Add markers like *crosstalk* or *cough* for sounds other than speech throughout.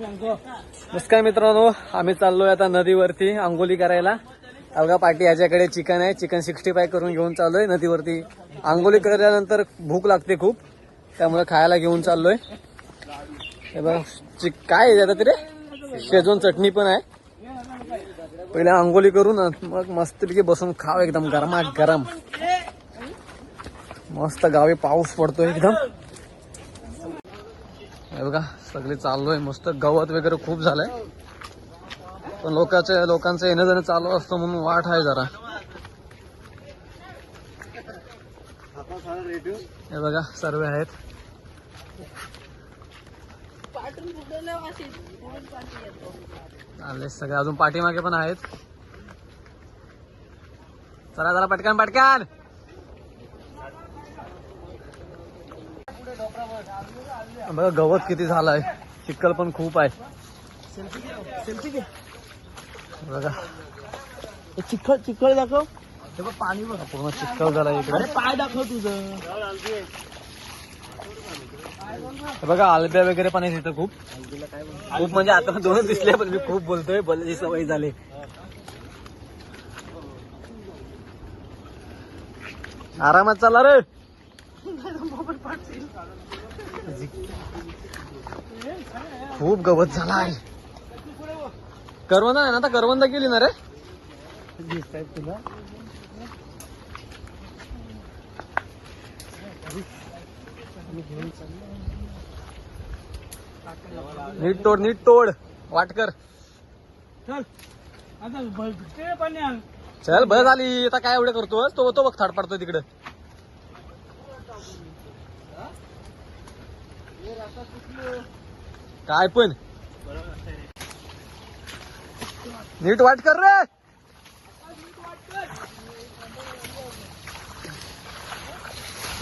नमस्कार मित्रांनो आम्ही चाललोय आता नदीवरती आंघोली करायला. अलगा पाटी याच्याकडे चिकन आहे चिकन सिक्स्टी फाय करून घेऊन चाललोय नदीवरती. आंघोली केल्यानंतर भूक लागते खूप त्यामुळे खायला घेऊन चाललोय. हे बघ चिक काय आहे आता तरी शेजवान चटणी पण आहे. पहिले आंघोली करून मग मस्तपैकी बसून खाव एकदम गरमा गरम मस्त गावी पाऊस पडतोय एकदम. हे बघा सगळे चाललोय मस्त. गवत वगैरे खूप झालंय. पण लोकांचे लोकांचं येणं जाणं चालू असतं म्हणून वाट आहे जरा. हे बघा सर्व आहेत. आले सगळे अजून पाठीमागे पण आहेत. चला जरा पटकन पटकन! बघा गवत किती झालंय. चिखल पण खूप आहे. बघा. चिखल चिखल दाखव. बघ पाणी बघ पूर्ण चिखल झाला इकडे. अरे पाय दाखव तुझं. हे बघा आलब्या वगैरे पण आहे तिथं खूप. खूप म्हणजे आता दोनच दिसले पण मी खूप बोलतोय बोलायची सवय झाली. आरामात चालला रे. *laughs* खूप गवत झाला आहे करवंदा आहे ना आता करवंदा केली ना रे? तुला? नीट तोड नीट तोड. वाटकर चल. चल बस झाली आता काय एवढं करतो तो तो बघ थाड पडतोय तिकडे. काय पण? नीट वाट कर रे.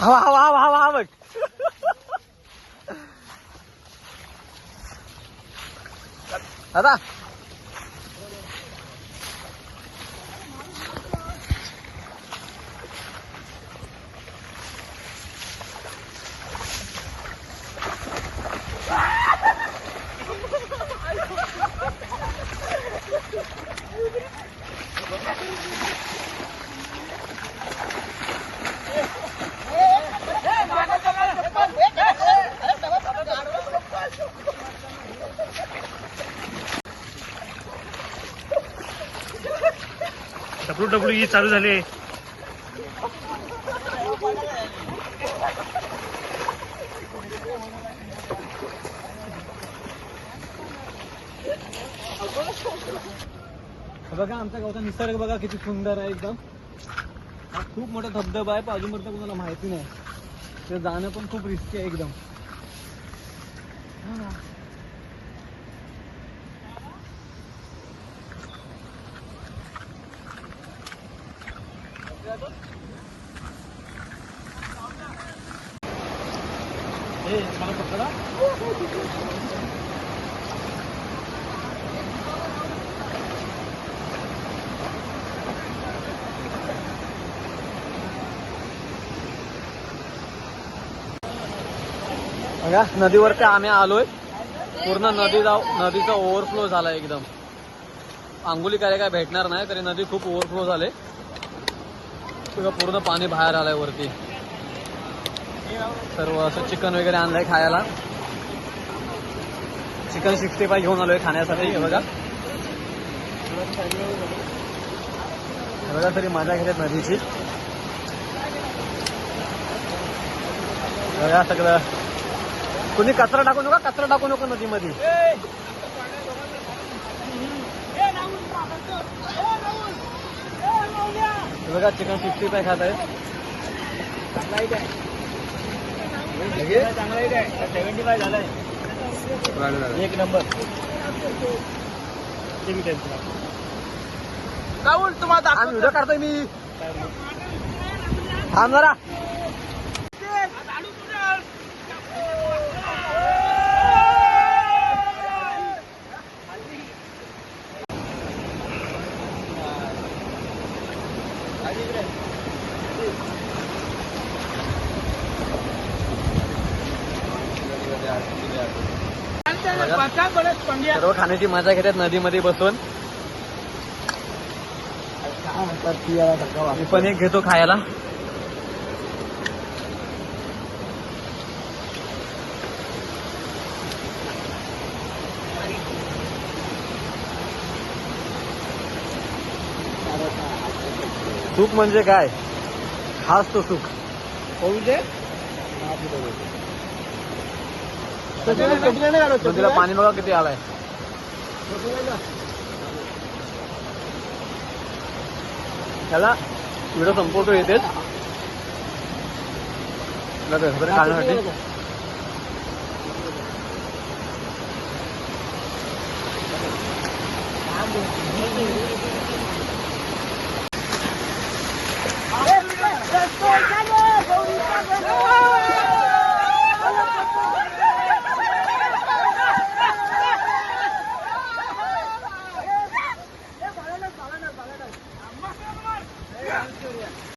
हवा हवा हवा हवा हवा आता डब्ल्यू डब्ल्यू ई चालू झाले. बघा आमच्या गावचा निसर्ग बघा किती सुंदर आहे एकदम. हा खूप मोठा धबधबा आहे बाजूपर्यंत कोणाला माहिती नाही. ते जाणं पण खूप रिस्की आहे एकदम. बघा नदीवरती आम्ही आलोय. पूर्ण नदी जाऊ नदीचा ओव्हरफ्लो झाला एकदम. आंघोली काय काय भेटणार नाही तरी नदी खूप ओव्हरफ्लो झाले. बघा पूर्ण पाणी बाहेर आलंय वरती. सर्व असं चिकन वगैरे आणलंय खायला. चिकन सिक्स्टी फाय घेऊन आलोय खाण्यासाठी हे बघा. बघा तरी मजा घेतात नदीची. बघा सगळं. कुणी कचरा टाकू नका कचरा टाकू नको नदीमध्ये. बघा चिकन सिक्स्टी फाय खात आहे चांगला आहे काय सेव्हन्टी फाय झालाय एक नंबर. काय तुम्हाला व्हिडिओ काढतोय मी. थांब जरा. सर्व खाण्याची मजा घेतात नदीमध्ये बसून. मी पण एक घेतो खायला. सुख म्हणजे काय? खास तो सुख. म्हणजे तुला पाणी बघा किती आलाय. त्याला व्हिडिओ संपवतो येते खाण्यासाठी